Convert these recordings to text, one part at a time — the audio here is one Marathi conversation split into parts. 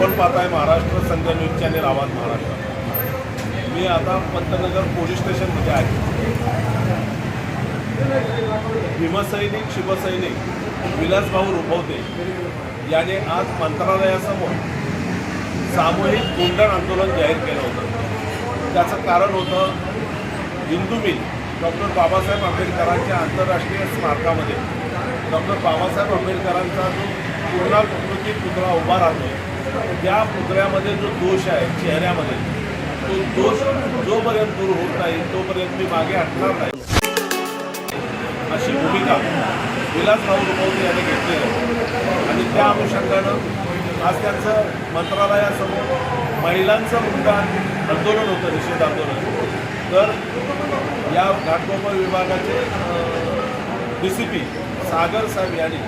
पाहताय महाराष्ट्र संघ न्यूज चॅनेल आवाज महाराष्ट्र. मी आता पंतनगर पोलीस स्टेशनमध्ये आहे. भीमसैनिक शिवसैनिक विलासभाऊ रुपवते याने आज मंत्रालयासमोर सामूहिक गुंडण आंदोलन जाहीर केलं होतं. त्याचं कारण होतं हिंदू मिल डॉक्टर बाबासाहेब आंबेडकरांच्या आंतरराष्ट्रीय स्मारकामध्ये. डॉक्टर बाबासाहेब आंबेडकरांचा जो पूर्णाकृती पुतळा उभा राहतो त्या पुतळ्यामध्ये जो दोष आहे चेहऱ्यामध्ये तो दोष जोपर्यंत दूर होत नाही तोपर्यंत मी मागे हटणार नाही. अशी भूमिका विलासराव रुपवते यांनी घेतलेली आहे. आणि त्या अनुषंगानं आज त्यांचं मंत्रालयासमोर महिलांचं मुद्दा आंदोलन होतं निषेध आंदोलन. तर या घाटकोपर विभागाचे डी सी पी सागर साहेब यांनी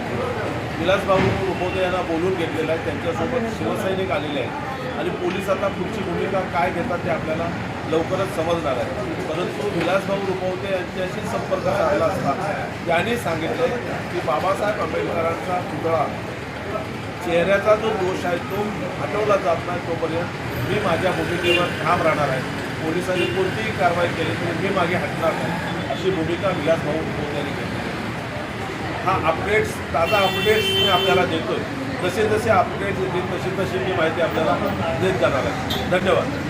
विलासभाऊ रुपवते यांना बोलून घेतलेलं आहे. त्यांच्यासोबत शिवसैनिक आलेले आहेत. आणि पोलीस आता पुढची भूमिका काय घेतात ते आपल्याला लवकरच समजणार आहे. परंतु विलासभाऊ रुपवते यांच्याशी संपर्क साधला असता. त्यांनी सांगितलं की बाबासाहेब आंबेडकरांचा पुतळा चेहऱ्याचा जो दोष आहे तो हटवला जात नाही तोपर्यंत मी माझ्या भूमिकेवर ठाम राहणार आहे. पोलिसांनी कोणतीही कारवाई केली तरी मी मागे हटणार नाही. अशी भूमिका विलासभाऊ रुपवते यांनी घेतली. हा अपडेट्स ताजा अपडेट्स मी आपल्याला देतोय. जसे जसे अपडेट्स येतील तशी तशी मी माहिती आपल्याला देत जाणार आहे. धन्यवाद.